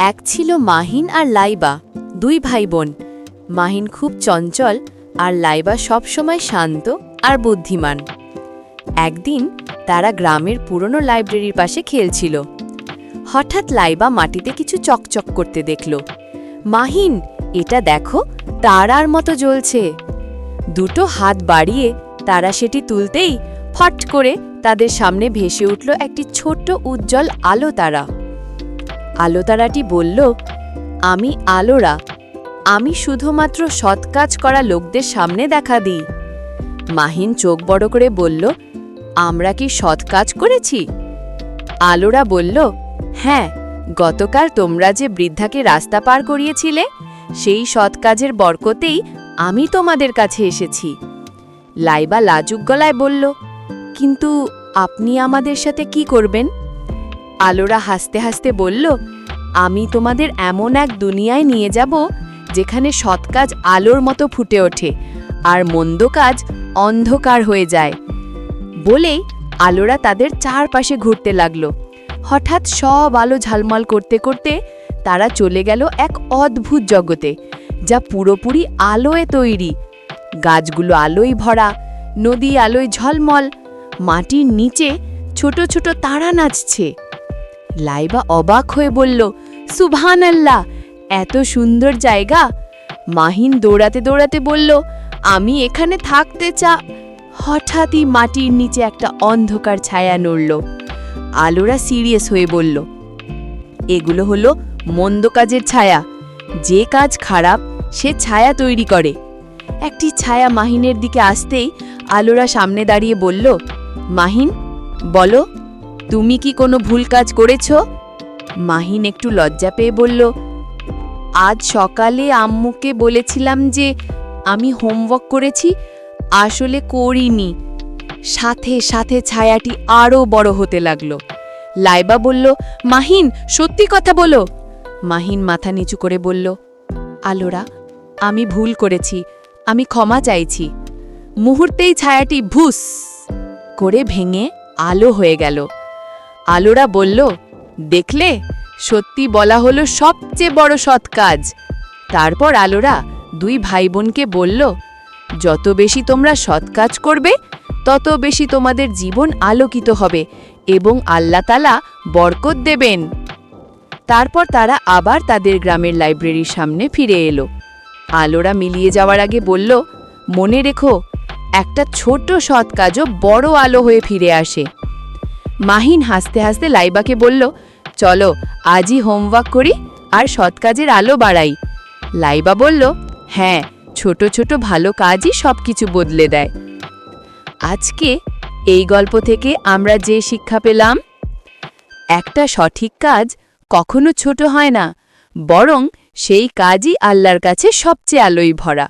এক ছিল মাহিন আর লাইবা, দুই ভাই বোন মাহিন খুব চঞ্চল আর লাইবা সবসময় শান্ত আর বুদ্ধিমান। একদিন তারা গ্রামের পুরনো লাইব্রেরির পাশে খেলছিল। হঠাৎ লাইবা মাটিতে কিছু চকচক করতে দেখল। মাহিন, এটা দেখো, তারার মতো জ্বলছে। দুটো হাত বাড়িয়ে তারা সেটি তুলতেই ফট করে তাদের সামনে ভেসে উঠল একটি ছোট্ট উজ্জ্বল আলো তারা। আলো তারাটি বলল, আমি আলোরা। আমি শুধুমাত্র সৎ কাজ করা লোকদের সামনে দেখা দিই। মাহিন চোখ বড় করে বলল, আমরা কি সৎ কাজ করেছি? আলোরা বলল হ্যাঁ গতকাল তোমরা যে বৃদ্ধাকে রাস্তা পার করিয়েছিলে, সেই সৎ কাজের বরকতেই আমি তোমাদের কাছে এসেছি। লাইবা লাজুক গলায় বলল, কিন্তু আপনি আমাদের সাথে কি করবেন? আলোরা হাসতে হাসতে বলল, আমি তোমাদের এমন এক দুনিয়ায় নিয়ে যাব যেখানে সৎ কাজ আলোর মতো ফুটে ওঠে আর মন্দ কাজ অন্ধকার হয়ে যায়। বলেই আলোরা তাদের চারপাশে ঘুরতে লাগল। হঠাৎ সব আলো ঝালমাল করতে করতে তারা চলে গেল এক অদ্ভুত জগতে, যা পুরোপুরি আলোয় তৈরি। গাছগুলো আলোয় ভরা, নদী আলোয় ঝলমল, মাটির নিচে ছোট ছোট তারা নাচছে। লাইবা অবাক হয়ে বলল সুভান আল্লাহ এত সুন্দর জায়গা। মাহিন দৌড়াতে দৌড়াতে বলল, আমি এখানে থাকতে চা হঠাৎই মাটির নিচে একটা অন্ধকার ছায়া নড়ল। আলোরা সিরিয়াস হয়ে বলল, এগুলো হলো মন্দ কাজের ছায়া। যে কাজ খারাপ, সে ছায়া তৈরি করে। একটি ছায়া মাহিনের দিকে আসতেই আলোরা সামনে দাঁড়িয়ে বলল, মাহিন, বলো। তুমি কি কোনো ভুল কাজ করেছ? মাহিন একটু লজ্জা পেয়ে বলল, আজ সকালে আম্মুকে বলেছিলাম যে আমি হোমওয়ার্ক করেছি, আসলে করিনি। সাথে সাথে ছায়াটি আরও বড় হতে লাগল। লাইবা বলল, মাহিন, সত্যি কথা বলো। মাহিন মাথা নিচু করে বলল, আলোরা, আমি ভুল করেছি, আমি ক্ষমা চাইছি। মুহূর্তেই ছায়াটি ভুস করে ভেঙে আলো হয়ে গেল। আলোরা বলল, দেখলে? সত্যি বলা হলো সবচেয়ে বড় সৎ কাজ। তারপর আলোরা দুই ভাই বোনকে বলল, যত বেশি তোমরা সৎ কাজ করবে, তত বেশি তোমাদের জীবন আলোকিত হবে এবং আল্লাতালা বরকত দেবেন। তারপর তারা আবার তাদের গ্রামের লাইব্রেরির সামনে ফিরে এলো। আলোরা মিলিয়ে যাওয়ার আগে বলল, মনে রেখো, একটা ছোট সৎ কাজও বড় আলো হয়ে ফিরে আসে। মাহিন হাসতে হাসতে লাইবাকে বলল, চলো, আজই হোমওয়ার্ক করি আর সৎ কাজের আলো বাড়াই। লাইবা বলল হ্যাঁ ছোট ছোট ভালো কাজই সব কিছু বদলে দেয়। আজকে এই গল্প থেকে আমরা যে শিক্ষা পেলাম, একটা সঠিক কাজ কখনো ছোট হয় না, বরং সেই কাজই আল্লাহর কাছে সবচেয়ে আলোয় ভরা।